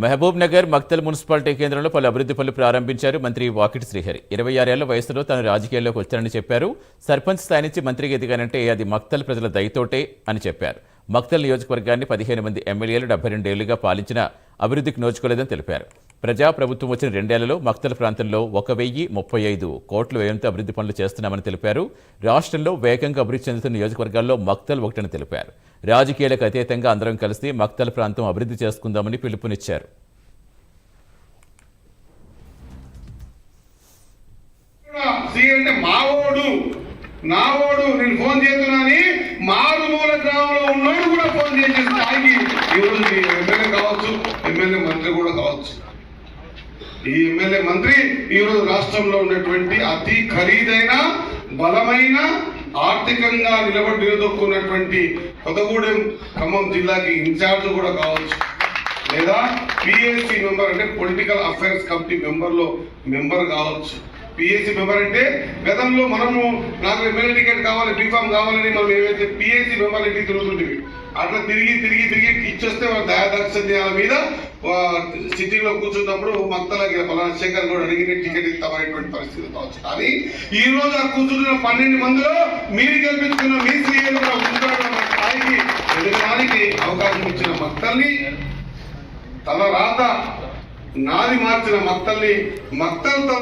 Mahabub Nagar Makthal municipality కేంద్రంలో పలు అభివృద్ధి పనులు ప్రారంభించారు మంత్రి వాకిటి శ్రీహరి. ఇరవై ఆరేళ్ళ వయసులో తాను రాజకీయాల్లోకి వచ్చానని చెప్పారు. సర్పంచ్ స్థాయి నుంచి మంత్రిగా ఎదిగానంటే అది మక్తల్ ప్రజల దయతోటే అని చెప్పారు. మక్తల్ నియోజకవర్గాన్ని పదిహేను మంది ఎమ్మెల్యేలు డెబ్బై రెండేళ్ళుగా పాలించిన అభివృద్ధికి నోచుకోలేదని తెలిపారు. ప్రజా ప్రభుత్వం వచ్చిన రెండేళ్ళలో మక్తల్ ప్రాంతంలో ఒక వెయ్యి ముప్పై ఐదు కోట్ల వ్యయంతో అభివృద్ధి పనులు చేస్తున్నామని తెలిపారు. రాష్ట్రంలో వేగంగా అభివృద్ధి చెందుతున్న నియోజకవర్గాల్లో మక్తల్ ఒకటని తెలిపారు. రాజకీయాలకు అతీతంగా అందరం కలిసి మక్తల్ ప్రాంతం అభివృద్ధి చేసుకుందామని పిలుపునిచ్చారు. సి అంటే మావోడు నావోడు నేను ఫోన్ చేస్తున్నాని మారుమూల గ్రామంలో ఉన్నాడు కూడా ఫోన్ చేసే స్థాయికి ఈరోజు మీ ఎమ్మెల్యే కావచ్చు ఎమ్మెల్యే మంత్రి కూడా కావచ్చు. ఈ ఎమ్మెల్యే మంత్రి ఈరోజు రాష్ట్రంలో ఉన్నటువంటి అతి ఖరీదైన బలమైన ఆర్థికంగా నిలబడి నిలదొక్కున్నటువంటి కొత్తగూడెం ఖమ్మం జిల్లాకి ఇన్ఛార్జ్ కూడా కావచ్చు. లేదా పిఎస్సి మెంబర్ అంటే పొలిటికల్ అఫైర్స్ కమిటీ మెంబర్లో మెంబర్ కావచ్చు. పిఎస్సీ మెంబర్ అంటే గతంలో మనము నాకు ఎమ్మెల్యే టికెట్ కావాలి బీఫామ్ కావాలని మనం ఏవైతే పిఎస్సీ మెంబర్ ఇంటికి తిరుగుతుంటివి అట్లా తిరిగి తిరిగి తిరిగి ఇచ్చొస్తే వాళ్ళ దయాదక్షిణ్యాల మీద సిటీలో కూర్చున్నప్పుడు మత్తలకి పలానా శేఖర్ కూడా అడిగిన టికెట్ ఇస్తామనేటువంటి పరిస్థితి కావచ్చు కానీ ఈ రోజు ఆ కూర్చుంటున్న పన్నెండు మందిలో మీరు గెలిపించుకున్న మీ శ్రీలు కూడా స్థాయికి ఎదగడానికి అవకాశం ఇచ్చిన మక్తల్ని తన రాత నాది మార్చిన మత్తల్ని మక్తలతో